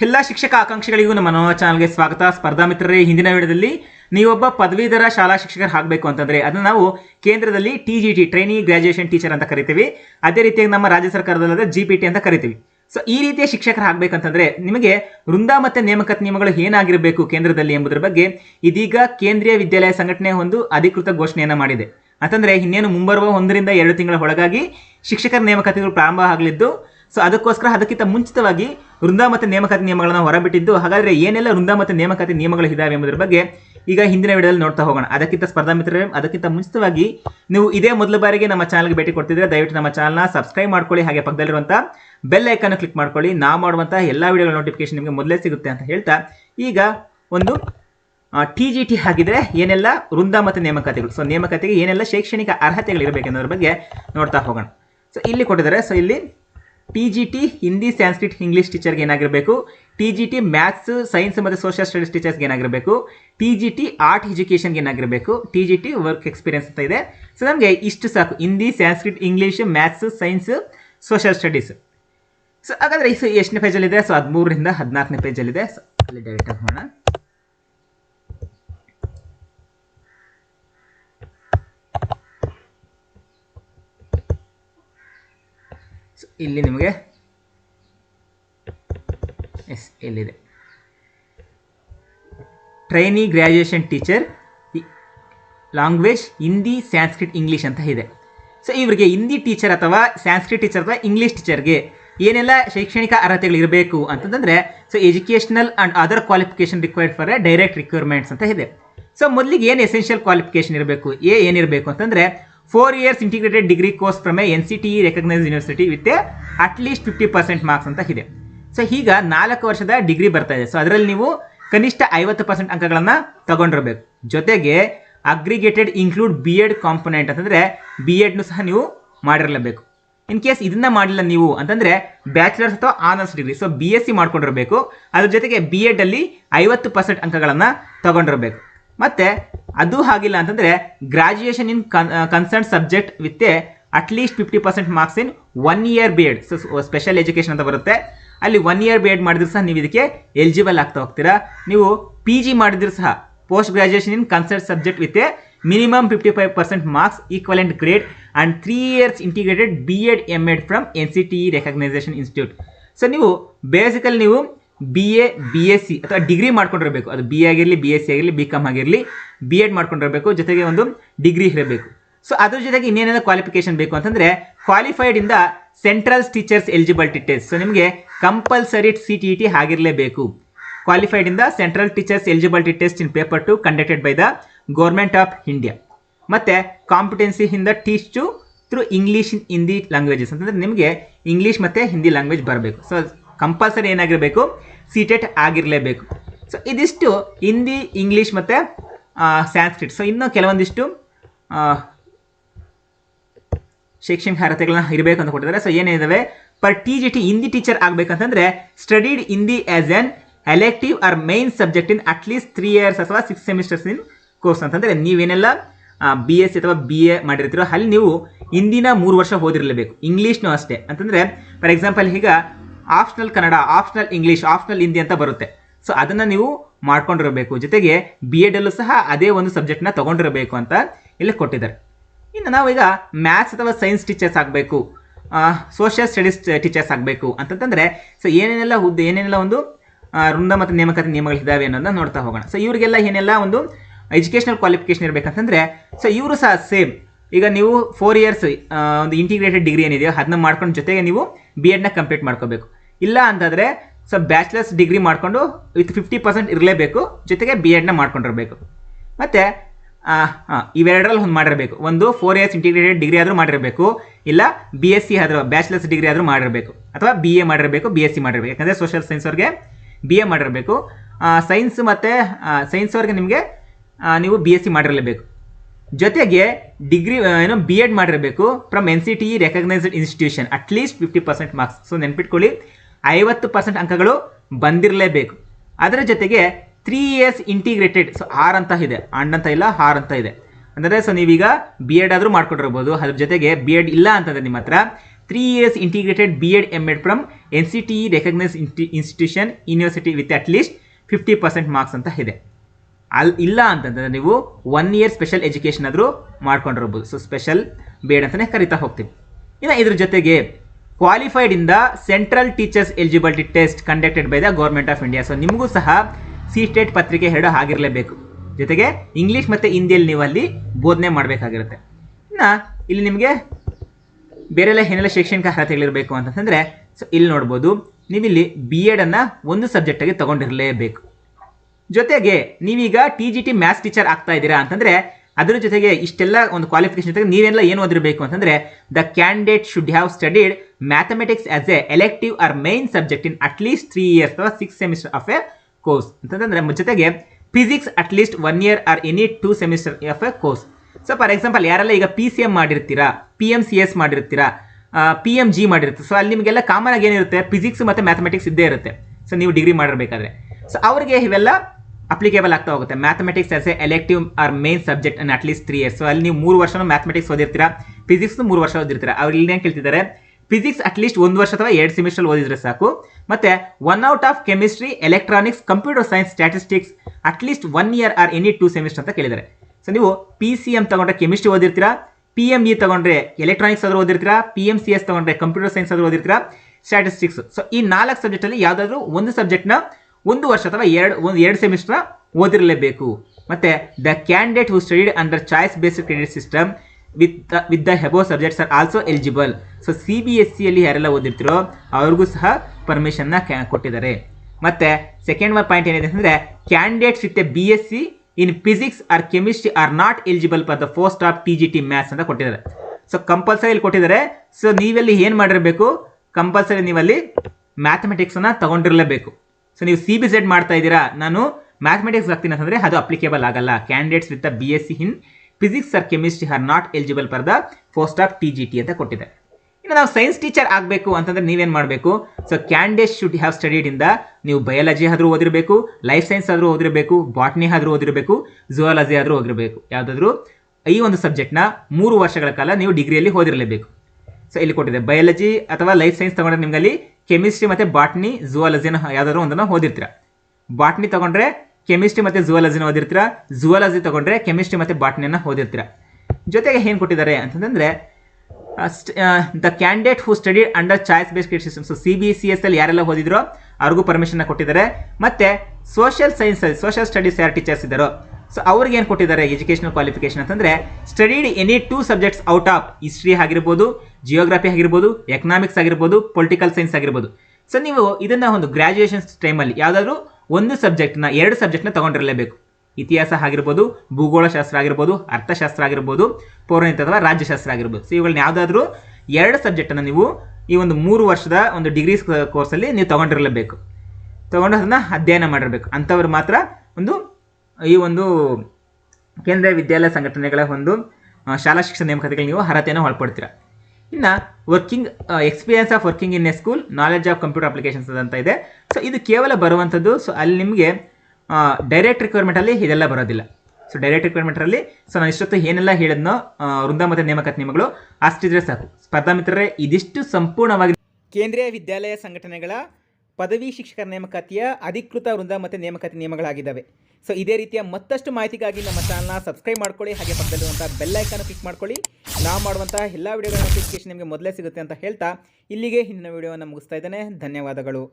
ಎಲ್ಲ ಶಿಕ್ಷಕ ಆಕಾಂಕ್ಷಿಗಳಿಗೂ ನಮ್ಮ ನವ ಚಾನಲ್ಗೆ ಸ್ವಾಗತ. ಸ್ಪರ್ಧಾ ಮಿತ್ರರೇ, ಹಿಂದಿನ ವಿಡಿಯೋದಲ್ಲಿ ನೀವೊಬ್ಬ ಪದವೀಧರ ಶಾಲಾ ಶಿಕ್ಷಕರು ಆಗಬೇಕು ಅಂತಂದ್ರೆ ಅದನ್ನು ನಾವು ಕೇಂದ್ರದಲ್ಲಿ T G T trainee graduation teacher ಅಂತ ಕರಿತೀವಿ. ಅದೇ ರೀತಿಯಾಗಿ ನಮ್ಮ ರಾಜ್ಯ ಸರ್ಕಾರದಲ್ಲದ ಜಿ ಪಿ ಟಿ ಅಂತ ಕರಿತೀವಿ. ಸೊ ಈ ರೀತಿಯ ಶಿಕ್ಷಕರು ಆಗಬೇಕಂತಂದ್ರೆ ನಿಮಗೆ ವೃಂದ ಮತ್ತು ನೇಮಕಾತಿ ನಿಯಮಗಳು ಏನಾಗಿರಬೇಕು ಕೇಂದ್ರದಲ್ಲಿ ಎಂಬುದರ ಬಗ್ಗೆ ಇದೀಗ ಕೇಂದ್ರೀಯ ವಿದ್ಯಾಲಯ ಸಂಘಟನೆ ಒಂದು ಅಧಿಕೃತ ಘೋಷಣೆಯನ್ನು ಮಾಡಿದೆ. ಅಂತಂದರೆ ಇನ್ನೇನು ಮುಂಬರುವ ಒಂದರಿಂದ ಎರಡು ತಿಂಗಳ ಒಳಗಾಗಿ ಶಿಕ್ಷಕರ ನೇಮಕಾತಿಗಳು ಪ್ರಾರಂಭ ಆಗಲಿದ್ದು ಸೊ ಅದಕ್ಕೋಸ್ಕರ ಅದಕ್ಕಿಂತ ಮುಂಚಿತವಾಗಿ ವೃಂದ ಮತ್ತು ನೇಮಕಾತಿ ನಿಯಮಗಳನ್ನು ಹೊರಬಿಟ್ಟಿದ್ದು, ಹಾಗಾದರೆ ಏನೆಲ್ಲ ವೃಂದ ಮತ್ತು ನೇಮಕಾತಿ ನಿಯಮಗಳು ಇದಾವೆ ಎಂಬುದರ ಬಗ್ಗೆ ಈಗ ಹಿಂದಿನ ವಿಡಿಯೋದಲ್ಲಿ ನೋಡ್ತಾ ಹೋಗೋಣ. ಅದಕ್ಕಿಂತ ಸ್ಪರ್ಧಾ ಮಿತ್ರರೇ, ಅದಕ್ಕಿಂತ ಮುಂಚಿತವಾಗಿ ನೀವು ಇದೇ ಮೊದಲ ಬಾರಿಗೆ ನಮ್ಮ ಚಾನಲ್ಗೆ ಭೇಟಿ ಕೊಡ್ತಿದ್ರೆ ದಯವಿಟ್ಟು ನಮ್ಮ ಚಾನಲ್ನ ಸಬ್ಸ್ಕ್ರೈಬ್ ಮಾಡ್ಕೊಳ್ಳಿ, ಹಾಗೆ ಪಕ್ಕದಲ್ಲಿರುವಂಥ ಬೆಲ್ ಐಕನ್ ಕ್ಲಿಕ್ ಮಾಡ್ಕೊಳ್ಳಿ. ನಾವು ಮಾಡುವಂಥ ಎಲ್ಲ ವಿಡಿಯೋಗಳ ನೋಟಿಫಿಕೇಶನ್ ನಿಮಗೆ ಮೊದಲೇ ಸಿಗುತ್ತೆ ಅಂತ ಹೇಳ್ತಾ, ಈಗ ಒಂದು ಟಿ ಜಿ ಟಿ ಹಾಕಿದರೆ ಏನೆಲ್ಲ ವೃಂದ ಮತ್ತು ನೇಮಕಾತಿಗಳು? ಸೊ ನೇಮಕಾತಿಗೆ ಏನೆಲ್ಲ ಶೈಕ್ಷಣಿಕ ಅರ್ಹತೆಗಳು ಇರಬೇಕೆನ್ನೋದ್ರ ಬಗ್ಗೆ ನೋಡ್ತಾ ಹೋಗೋಣ. ಸೊ ಇಲ್ಲಿ ಕೊಟ್ಟಿದ್ದಾರೆ. ಸೊ ಇಲ್ಲಿ T G T Hindi Sanskrit English ಟೀಚರ್ಗೆ ಏನಾಗಿರಬೇಕು? T G T maths science ಮತ್ತು ಸೋಷಿಯಲ್ ಸ್ಟಡೀಸ್ ಟೀಚರ್ಸ್ಗೆ ಏನಾಗಿರಬೇಕು? ಟಿ ಜಿ ಟಿ ಆರ್ಟ್ ಎಜುಕೇಷನ್ಗೆ ಏನಾಗಿರಬೇಕು? T G T work experience ಅಂತ ಇದೆ. ಸೊ ನಮಗೆ ಇಷ್ಟು ಸಾಕು. Hindi Sanskrit English maths science social studies so ಹಾಗಾದರೆ ಎಷ್ಟನೇ ಪೇಜಲ್ಲಿದೆ ಸೊ ಹದಿಮೂರರಿಂದ ಹದಿನಾಲ್ಕನೇ ಪೇಜಲ್ಲಿದೆ ಸೊ ಅಲ್ಲಿ ಡೈರೆಕ್ಟಾಗಿ ಹೋಗೋಣ. ಇಲ್ಲಿ ನಿಮಗೆ ಎಸ್ ಇಲ್ಲಿದೆ trainee graduation teacher language Hindi Sanskrit English ಅಂತ ಇದೆ. ಸೊ ಇವರಿಗೆ ಹಿಂದಿ ಟೀಚರ್ ಅಥವಾ ಸ್ಯಾನ್ಸ್ಕ್ರಿಟ್ ಟೀಚರ್ ಅಥವಾ ಇಂಗ್ಲೀಷ್ ಟೀಚರ್ಗೆ ಏನೆಲ್ಲ ಶೈಕ್ಷಣಿಕ ಅರ್ಹತೆಗಳು ಇರಬೇಕು ಅಂತಂದರೆ so educational and other qualification required for a direct requirements ಅಂತ ಇದೆ. ಸೊ ಮೊದಲಿಗೆ ಏನು ಎಸೆನ್ಷಿಯಲ್ ಕ್ವಾಲಿಫಿಕೇಶನ್ ಇರಬೇಕು ಏ ಏನಿರಬೇಕು ಅಂತಂದರೆ four years integrated degree course from a N C T recognise university with at least fifty percent marks ಅಂತ ಇದೆ. ಸೊ ಈಗ ನಾಲ್ಕು ವರ್ಷದ ಡಿಗ್ರಿ ಬರ್ತಾ ಇದೆ. ಸೊ ಅದರಲ್ಲಿ ನೀವು ಕನಿಷ್ಠ ಐವತ್ತು ಪರ್ಸೆಂಟ್ ಅಂಕಗಳನ್ನು ತಗೊಂಡಿರಬೇಕು. ಜೊತೆಗೆ aggregated include B Ed component ಅಂತಂದರೆ ಬಿ ಎಡ್ನು ಸಹ ನೀವು ಮಾಡಿರಲೇಬೇಕು. ಇನ್ ಕೇಸ್ ಇದನ್ನ ಮಾಡಿಲ್ಲ ನೀವು ಅಂತಂದರೆ ಬ್ಯಾಚುಲರ್ಸ್ ಅಥವಾ honours degree so B S C ಮಾಡ್ಕೊಂಡಿರಬೇಕು. ಅದ್ರ ಜೊತೆಗೆ ಬಿ ಅಲ್ಲಿ ಐವತ್ತು ಪರ್ಸೆಂಟ್ ಅಂಕಗಳನ್ನು ತಗೊಂಡಿರಬೇಕು. ಮತ್ತು ಅದು ಆಗಿಲ್ಲ ಅಂತಂದರೆ graduation in concern subject with a at least fifty percent marks in one year B Ed special education ಅಂತ ಬರುತ್ತೆ. ಅಲ್ಲಿ ಒನ್ ಇಯರ್ ಬಿ ಎಡ್ ಮಾಡಿದ್ರು ಸಹ ನೀವು ಇದಕ್ಕೆ ಎಲಿಜಿಬಲ್ ಆಗ್ತಾ ಹೋಗ್ತೀರಾ. ನೀವು ಪಿ ಜಿ ಮಾಡಿದ್ರು ಸಹ post graduation in concert subject with a minimum fifty five percent marks equivalent grade and three years integrated B Ed M Ed from N C T recognisation institute so ನೀವು basically ನೀವು B A B S C ಅಥವಾ degree ಮಾಡ್ಕೊಂಡಿರಬೇಕು. ಅದು B ಆಗಿರಲಿ B S C ಆಗಿರಲಿ B com ಆಗಿರಲಿ B Ed ಮಾಡ್ಕೊಂಡಿರಬೇಕು. ಜೊತೆಗೆ ಒಂದು ಡಿಗ್ರಿ ಇರಬೇಕು. ಸೊ ಅದ್ರ ಜೊತೆಗೆ ಇನ್ನೇನೆಲ್ಲ ಕ್ವಾಲಿಫಿಕೇಶನ್ ಬೇಕು ಅಂತಂದರೆ qualified in the central teachers eligibility test so ನಿಮಗೆ compulsory C T E T ಆಗಿರಲೇಬೇಕು. Qualified in the central teachers eligibility test in paper two conducted by the government of India ಮತ್ತು competency in the teach to through English in Hindi languages ಅಂತಂದರೆ ನಿಮಗೆ English ಮತ್ತು Hindi language ಬರಬೇಕು. So compulsory ಏನಾಗಿರಬೇಕು? CTET ಆಗಿರಲೇಬೇಕು. So ಇದಿಷ್ಟು Hindi English ಮತ್ತು Sanskrit so ಇನ್ನೂ ಕೆಲವೊಂದಿಷ್ಟು ಶೈಕ್ಷಣಿಕ ಅರ್ಹತೆಗಳನ್ನ ಇರಬೇಕು ಅಂತ ಕೊಟ್ಟಿದ್ದಾರೆ. So ಏನೇನಿದಾವೆ? Per T G T Hindi teacher ಆಗಬೇಕಂತಂದರೆ studied Hindi as an elective or main subject in at least three years ಅಥವಾ ಸಿಕ್ಸ್ ಸೆಮಿಸ್ಟರ್ಸ್ ಇನ್ ಕೋರ್ಸ್ ಅಂತಂದರೆ, ನೀವೇನೆಲ್ಲ ಬಿ ಎಸ್ ಅಥವಾ ಬಿ ಎ ಮಾಡಿರ್ತೀರೋ, ಅಲ್ಲಿ ನೀವು ಹಿಂದಿನ ಮೂರು ವರ್ಷ ಓದಿರಲೇಬೇಕು. ಇಂಗ್ಲೀಷ್ನೂ ಅಷ್ಟೇ. ಅಂತಂದರೆ ಫಾರ್ ಎಕ್ಸಾಂಪಲ್ ಈಗ optional Kannada, optional English, optional Hindi ಅಂತ ಬರುತ್ತೆ. ಸೊ ಅದನ್ನು ನೀವು ಮಾಡ್ಕೊಂಡಿರಬೇಕು. ಜೊತೆಗೆ ಬಿ ಎಡಲ್ಲೂ ಸಹ ಅದೇ ಒಂದು ಸಬ್ಜೆಕ್ಟ್ನ ತೊಗೊಂಡಿರಬೇಕು ಅಂತ ಇಲ್ಲಿ ಕೊಟ್ಟಿದ್ದಾರೆ. ಇನ್ನು ನಾವೀಗ ಮ್ಯಾಥ್ಸ್ ಅಥವಾ ಸೈನ್ಸ್ ಟೀಚರ್ಸ್ ಆಗಬೇಕು ಸೋಷಿಯಲ್ ಸ್ಟಡೀಸ್ ಟೀಚರ್ಸ್ ಆಗಬೇಕು ಅಂತಂತಂದರೆ ಸೊ ಏನೇನೆಲ್ಲ ಹುದ್ದೆ, ಏನೇನೆಲ್ಲ ಒಂದು ವೃಂದ ಮತ್ತು ನೇಮಕಾತಿ ನಿಯಮಗಳಿದ್ದಾವೆ ಅನ್ನೋದನ್ನ ನೋಡ್ತಾ ಹೋಗೋಣ. ಸೊ ಇವರಿಗೆಲ್ಲ ಏನೆಲ್ಲ ಒಂದು ಎಜುಕೇಷನಲ್ ಕ್ವಾಲಿಫಿಕೇಷನ್ ಇರಬೇಕಂತಂದರೆ ಸೊ ಇವರು ಸಹ ಸೇಮ್ ಈಗ ನೀವು ಫೋರ್ ಇಯರ್ಸ್ ಒಂದು ಇಂಟಿಗ್ರೇಟೆಡ್ ಡಿಗ್ರಿ ಏನಿದೆಯೋ ಅದನ್ನ ಮಾಡ್ಕೊಂಡು ಜೊತೆಗೆ ನೀವು ಬಿ ಎಡ್ನ ಕಂಪ್ಲೀಟ್ ಮಾಡ್ಕೋಬೇಕು. ಇಲ್ಲ ಅಂತಂದರೆ ಸೊ ಬ್ಯಾಚುಲರ್ಸ್ ಡಿಗ್ರಿ ಮಾಡಿಕೊಂಡು ವಿತ್ ಫಿಫ್ಟಿ ಪರ್ಸೆಂಟ್ ಇರಲೇಬೇಕು, ಜೊತೆಗೆ ಬಿ ಎಡ್ನ ಮಾಡ್ಕೊಂಡಿರಬೇಕು. ಮತ್ತು ಇವೆರಡರಲ್ಲಿ ಒಂದು ಮಾಡಿರಬೇಕು. ಒಂದು ಫೋರ್ ಇಯರ್ಸ್ ಇಂಟಿಗ್ರೇಟೆಡ್ ಡಿಗ್ರಿ ಆದರೂ ಮಾಡಿರಬೇಕು, ಇಲ್ಲ ಬಿ ಎಸ್ ಸಿ ಆದರೂ ಬ್ಯಾಚುಲರ್ಸ್ ಡಿಗ್ರಿ ಆದರೂ ಮಾಡಿರಬೇಕು. ಅಥವಾ ಬಿ ಎ ಮಾಡಿರಬೇಕು ಬಿ ಎಸ್ ಸಿ ಮಾಡಿರಬೇಕು. ಯಾಕಂದರೆ ಸೋಷಿಯಲ್ ಸೈನ್ಸ್ ಅವ್ರಿಗೆ ಬಿ ಎ ಮಾಡಿರಬೇಕು ಸೈನ್ಸ್ ಮತ್ತು ಸೈನ್ಸ್ ಅವ್ರಿಗೆ ನಿಮಗೆ ನೀವು ಬಿ ಎಸ್ ಸಿ ಮಾಡಿರಲೇಬೇಕು. ಜೊತೆಗೆ ಡಿಗ್ರಿ ಏನು ಬಿ ಎಡ್ ಮಾಡಿರಬೇಕು from N C T recognised institution at least fifty percent marks so ನೆನ್ಪಿಟ್ಕೊಳ್ಳಿ ಐವತ್ತು ಪರ್ಸೆಂಟ್ ಅಂಕಗಳು ಬಂದಿರಲೇಬೇಕು. ಅದರ ಜೊತೆಗೆ three years integrated so or ಅಂತ ಇದೆ ಅಂಡ್ ಅಂತ ಇಲ್ಲ, ಆರ್ ಅಂತ ಇದೆ. ಅಂದರೆ ಸೊ ನೀವೀಗ ಬಿ ಎಡ್ ಆದರೂ ಮಾಡ್ಕೊಂಡಿರ್ಬೋದು. ಅದ್ರ ಜೊತೆಗೆ ಬಿ ಎಡ್ ಇಲ್ಲ ಅಂತಂದರೆ ನಿಮ್ಮ ಹತ್ರ three years integrated B Ed M Ed from N C T recognise institution university with at least fifty percent marks ಅಂತ ಇದೆ. ಅಲ್ಲಿ ಇಲ್ಲ ಅಂತಂದ್ರೆ ನೀವು ಒನ್ ಇಯರ್ ಸ್ಪೆಷಲ್ ಎಜುಕೇಷನ್ ಆದರೂ ಮಾಡ್ಕೊಂಡಿರ್ಬೋದು. ಸೊ ಸ್ಪೆಷಲ್ ಬಿ ಎಡ್ ಅಂತಲೇ ಕರಿತಾ ಹೋಗ್ತೀವಿ. ಇನ್ನು ಇದ್ರ ಜೊತೆಗೆ ಕ್ವಾಲಿಫೈಡ್ ಇಂದ central teachers eligibility test conducted by the government of India so ನಿಮಗೂ ಸಹ ಸಿ ಸ್ಟೇಟ್ ಪತ್ರಿಕೆ ಎರಡು ಆಗಿರಲೇಬೇಕು. ಜೊತೆಗೆ ಇಂಗ್ಲೀಷ್ ಮತ್ತು ಹಿಂದಿಯಲ್ಲಿ ನೀವು ಅಲ್ಲಿ ಬೋಧನೆ ಮಾಡಬೇಕಾಗಿರುತ್ತೆ. ಇನ್ನು ಇಲ್ಲಿ ನಿಮಗೆ ಬೇರೆಲ್ಲ ಏನೆಲ್ಲ ಶೈಕ್ಷಣಿಕ ಅರ್ಹತೆಗಳಿರಬೇಕು ಅಂತಂದರೆ ಸೊ ಇಲ್ಲಿ ನೋಡ್ಬೋದು, ನೀವಿಲ್ಲಿ ಬಿ ಎಡನ್ನು ಒಂದು ಸಬ್ಜೆಕ್ಟಾಗಿ ತೊಗೊಂಡಿರಲೇಬೇಕು. ಜೊತೆಗೆ ನೀವೀಗ T G T maths teacher ಆಗ್ತಾ ಇದ್ದೀರಾ ಅಂತಂದ್ರೆ ಅದರ ಜೊತೆಗೆ ಇಷ್ಟೆಲ್ಲ ಒಂದು ಕ್ವಾಲಿಫಿಕೇಶನ್ ಜೊತೆಗೆ ನೀವೆಲ್ಲ ಏನು ಓದಿರಬೇಕು ಅಂತಂದರೆ the candidate should have studied mathematics as a elective or main subject in at least three years ಅಥವಾ six semester of a course ಅಂತಂದ್ರೆ ಜೊತೆಗೆ physics at least one year or any two semester of a course so for example ಯಾರೆಲ್ಲ ಈಗ P C M ಮಾಡಿರ್ತೀರಾ P M C S ಮಾಡಿರ್ತೀರಾ P M G ಮಾಡಿರುತ್ತೆ so ಅಲ್ಲಿ ನಿಮಗೆಲ್ಲ common ಆಗಿ ಏನಿರುತ್ತೆ? ಫಿಸಿಕ್ಸ್ ಮತ್ತು ಮ್ಯಾಥಮೆಟಿಕ್ಸ್ ಇದ್ದೇ ಇರುತ್ತೆ. ಸೊ ನೀವು ಡಿಗ್ರಿ ಮಾಡಿರಬೇಕಾದ್ರೆ. ಸೊ ಅವ್ರಿಗೆ ಇವೆಲ್ಲ ಅಪ್ಲಿಕೇಬಲ್ ಆಗ್ತಾ ಹೋಗುತ್ತೆ. Mathematics as a elective or main subject on at least three years so ಅಲ್ಲಿ ನೀವು ಮೂರು ವರ್ಷನೂ ಮ್ಯಾಥಮೆಟಿಕ್ಸ್ ಓದಿರ್ತೀರಾ ಫಿಸಿಕ್ಸ್ ಮೂರು ವರ್ಷ ಓದಿರ್ತೀರಾ. ಅವ್ರು ಇಲ್ಲಿ ಏನು ಕೇಳ್ತಿದ್ದಾರೆ? ಫಿಸಿಕ್ಸ್ ಅಟ್ಲೀಸ್ಟ್ ಒಂದು ವರ್ಷ ಅಥವಾ ಎರಡು ಸೆಮಿಸ್ಟರ್ ಓದಿದ್ರೆ ಸಾಕು. ಮತ್ತೆ one out of chemistry electronics computer science statistics at least one year or any two semester ಅಂತ ಕೇಳಿದ್ದಾರೆ. ಸೊ ನೀವು ಪಿ ಸಿ ಎಂ ತಗೊಂಡ್ರೆ ಕೆಮಿಸ್ಟ್ರಿ ಓದಿರ್ತೀರಾ ಪಿ ಎಂ ಇ ತಗೊಂಡ್ರೆ ಎಲೆಕ್ಟ್ರಾನಿಕ್ಸ್ ಆದರೂ ಓದಿರ್ತೀರಾ ಪಿ ಎಂ ಸಿ ಎಸ್ ತಗೊಂಡ್ರೆ ಕಂಪ್ಯೂಟರ್ ಸೈನ್ಸ್ ಆದರೂ ಓದಿರ್ತೀರಾ ಸ್ಟ್ಯಾಟಿಸ್ಟಿಕ್ಸ್ ಸೊ ಈ ನಾಲ್ಕು ಸಬ್ಜೆಕ್ಟಲ್ಲಿ ಯಾವುದಾದ್ರೂ ಒಂದು ಸಬ್ಜೆಕ್ಟ್ನ ಒಂದು ವರ್ಷ ಅಥವಾ ಎರಡು, ಒಂದು ಎರಡು ಸೆಮಿಸ್ಟರ್ ಓದಿರಲೇಬೇಕು. ಮತ್ತು the candidate who studied under choice based credit system with with the above subjects are also eligible so C B S ಸಿಯಲ್ಲಿ ಯಾರೆಲ್ಲ ಓದಿರ್ತಿರೋ ಅವ್ರಿಗೂ ಸಹ ಪರ್ಮಿಷನ್ನ ಕ್ಯಾ ಕೊಟ್ಟಿದ್ದಾರೆ. ಮತ್ತು ಸೆಕೆಂಡ್ ಒನ್ ಪಾಯಿಂಟ್ ಏನಿದೆ ಅಂದರೆ candidates with a B S C in physics or chemistry are not eligible for the post of T G T maths ಅಂತ ಕೊಟ್ಟಿದ್ದಾರೆ. ಸೊ ಕಂಪಲ್ಸರಿ ಇಲ್ಲಿ ಕೊಟ್ಟಿದ್ದಾರೆ. ಸೊ ನೀವಲ್ಲಿ ಏನು ಮಾಡಿರಬೇಕು? ಕಂಪಲ್ಸರಿ ನೀವಲ್ಲಿ ಮ್ಯಾಥಮೆಟಿಕ್ಸನ್ನು ತಗೊಂಡಿರಲೇಬೇಕು. ಸೊ ನೀವು ಸಿ ಬಿ ಸೆಡ್ ಮಾಡ್ತಾ ಇದ್ದೀರಾ? ನಾನು ಮ್ಯಾಥಮೆಟಿಕ್ಸ್ ಆಗ್ತೀನಿ ಅಂತಂದರೆ ಅದು ಅಪ್ಲಿಕೇಬಲ್ ಆಗಲ್ಲ. Candidates with B S C in physics or chemistry are not eligible for the post of T G T ಅಂತ ಕೊಟ್ಟಿದೆ. ಇನ್ನು ನಾವು ಸೈನ್ಸ್ ಟೀಚರ್ ಆಗಬೇಕು ಅಂತಂದರೆ ನೀವೇನು ಮಾಡಬೇಕು? So candidate should have studied ಇಂದ ನೀವು ಬಯಾಲಜಿ ಆದರೂ ಓದಿರಬೇಕು ಲೈಫ್ ಸೈನ್ಸ್ ಆದರೂ ಓದಿರಬೇಕು ಬಾಟ್ನಿ ಆದರೂ ಓದಿರಬೇಕು ಝುವಾಲಜಿ ಆದರೂ ಓದಿರಬೇಕು. ಯಾವುದಾದ್ರೂ ಈ ಒಂದು ಸಬ್ಜೆಕ್ಟ್ನ ಮೂರು ವರ್ಷಗಳ ಕಾಲ ನೀವು ಡಿಗ್ರಿಯಲ್ಲಿ ಓದಿರಲೇಬೇಕು. ಸೊ ಇಲ್ಲಿ ಕೊಟ್ಟಿದೆ. ಬಯಾಲಜಿ ಅಥವಾ ಲೈಫ್ ಸೈನ್ಸ್ ತಗೊಂಡ್ರೆ ನಿಮ್ಗೆ ಅಲ್ಲಿ ಕೆಮಿಸ್ಟ್ರಿ ಮತ್ತು ಬಾಟ್ನಿ ಝುವಾಲಜಿನ ಯಾವ್ದಾದ್ರು ಒಂದನ್ನು ಓದಿರ್ತೀರ. ಬಾಟ್ನಿ ತಗೊಂಡ್ರೆ ಕೆಮಿಸ್ಟ್ರಿ ಮತ್ತು ಝುವಾಲಜಿನ ಓದಿರ್ತೀರ. ಝುವಾಲಜಿ ತಗೊಂಡ್ರೆ ಕೆಮಿಸ್ಟ್ರಿ ಮತ್ತು ಬಾಟ್ನಿಯನ್ನು ಓದಿರ್ತೀರ. ಜೊತೆಗೆ ಏನು ಕೊಟ್ಟಿದ್ದಾರೆ ಅಂತಂದರೆ the candidate who study under choice based credit system so C B C S ಅಲ್ಲಿ ಯಾರೆಲ್ಲ ಓದಿದ್ರೋ, ಅವ್ರಿಗೂ ಪರ್ಮಿಷನ್ನ ಕೊಟ್ಟಿದ್ದಾರೆ. ಮತ್ತೆ ಸೋಷಿಯಲ್ ಸೈನ್ಸ್ ಸೋಷಿಯಲ್ ಸ್ಟಡೀಸ್ ಯಾರು ಟೀಚರ್ಸ್ ಇದ್ದಾರೋ ಸೊ ಅವ್ರಿಗೆ ಏನು ಕೊಟ್ಟಿದ್ದಾರೆ ಎಜುಕೇಶನಲ್ ಕ್ವಾಲಿಫಿಕೇಶನ್ ಅಂತಂದರೆ studied any two subjects out of history ಆಗಿರ್ಬೋದು ಜಿಯೋಗ್ರಫಿ ಆಗಿರ್ಬೋದು ಎಕನಾಮಿಕ್ಸ್ ಆಗಿರ್ಬೋದು ಪೊಲಿಟಿಕಲ್ ಸೈನ್ಸ್ ಆಗಿರ್ಬೋದು. ಸೊ ನೀವು ಇದನ್ನು ಒಂದು ಗ್ರ್ಯಾಜುಯೇಷನ್ ಟೈಮಲ್ಲಿ ಯಾವುದಾದ್ರೂ ಒಂದು ಸಬ್ಜೆಕ್ಟ್ನ ಎರಡು ಸಬ್ಜೆಕ್ಟ್ನ ತೊಗೊಂಡಿರಲೇಬೇಕು. ಇತಿಹಾಸ ಆಗಿರ್ಬೋದು, ಭೂಗೋಳಶಾಸ್ತ್ರ ಆಗಿರ್ಬೋದು, ಅರ್ಥಶಾಸ್ತ್ರ ಆಗಿರ್ಬೋದು ಪೌರಾಣಿಕ ಅಥವಾ ರಾಜ್ಯಶಾಸ್ತ್ರ ಆಗಿರ್ಬೋದು. ಸೊ ಇವುಗಳನ್ನ ಯಾವುದಾದ್ರೂ ಎರಡು ಸಬ್ಜೆಕ್ಟನ್ನು ನೀವು ಈ ಒಂದು ಮೂರು ವರ್ಷದ ಒಂದು ಡಿಗ್ರಿ ಕೋರ್ಸಲ್ಲಿ ನೀವು ತೊಗೊಂಡಿರಲೇಬೇಕು. ತೊಗೊಂಡು ಅದನ್ನು ಅಧ್ಯಯನ ಮಾಡಿರಬೇಕು. ಅಂಥವ್ರು ಮಾತ್ರ ಒಂದು ಈ ಒಂದು ಕೇಂದ್ರೀಯ ವಿದ್ಯಾಲಯ ಸಂಘಟನೆಗಳ ಒಂದು ಶಾಲಾ ಶಿಕ್ಷಣ ನೇಮಕಾತಿಗಳಿಗೆ ನೀವು ಅರ್ಹತೆಯನ್ನು ಒಳಪಡ್ತೀರಾ. ಇನ್ನು working experience of working in a school knowledge of computer applications ಅಂತ ಇದೆ. ಸೊ ಇದು ಕೇವಲ ಬರುವಂಥದ್ದು ಸೊ ಅಲ್ಲಿ ನಿಮಗೆ ಡೈರೆಕ್ಟ್ ರಿಕ್ವೈರ್ಮೆಂಟಲ್ಲಿ ಇದೆಲ್ಲ ಬರೋದಿಲ್ಲ. ಸೊ ಡೈರೆಕ್ಟ್ ರಿಕ್ವೈರ್ಮೆಂಟಲ್ಲಿ ಸೊ ನಾನು ಇಷ್ಟೊತ್ತು ಏನೆಲ್ಲ ಹೇಳಿದ್ನೋ ವೃಂದ ಮತ್ತು ನೇಮಕಾತಿ ನಿಯಮಗಳು, ಅಷ್ಟಿದ್ರೆ ಸಾಕು. ಸ್ಪರ್ಧಾ ಮಿತ್ರರೇ, ಇದಿಷ್ಟು ಸಂಪೂರ್ಣವಾಗಿ ಕೇಂದ್ರೀಯ ವಿದ್ಯಾಲಯ ಸಂಘಟನೆಗಳ ಪದವಿ ಶಿಕ್ಷಕರ ನೇಮಕಾತಿಯ ಅಧಿಕೃತ ವೃಂದ ಮತ್ತು ನೇಮಕಾತಿ ನಿಯಮಗಳಾಗಿದ್ದಾವೆ. ಸೊ ಇದೇ ರೀತಿಯ ಮತ್ತಷ್ಟು ಮಾಹಿತಿಗಾಗಿ ನಮ್ಮ ಚಾನಲ್ನ ಸಬ್ಸ್ಕ್ರೈಬ್ ಮಾಡ್ಕೊಳ್ಳಿ, ಹಾಗೆ ಪಕ್ಕದಲ್ಲಿರುವಂಥ ಬೆಲ್ ಐಕಾನ್ ಕ್ಲಿಕ್ ಮಾಡ್ಕೊಳ್ಳಿ. ನಾವು ಮಾಡುವಂಥ ಎಲ್ಲ ವಿಡಿಯೋಗಳ ನೋಟಿಫಿಕೇಶನ್ ನಿಮಗೆ ಮೊದಲೇ ಸಿಗುತ್ತೆ ಅಂತ ಹೇಳ್ತಾ, ಇಲ್ಲಿಗೆ ಹಿಂದಿನ ವಿಡಿಯೋವನ್ನು ಮುಗಿಸ್ತಾ ಇದ್ದೇನೆ. ಧನ್ಯವಾದಗಳು.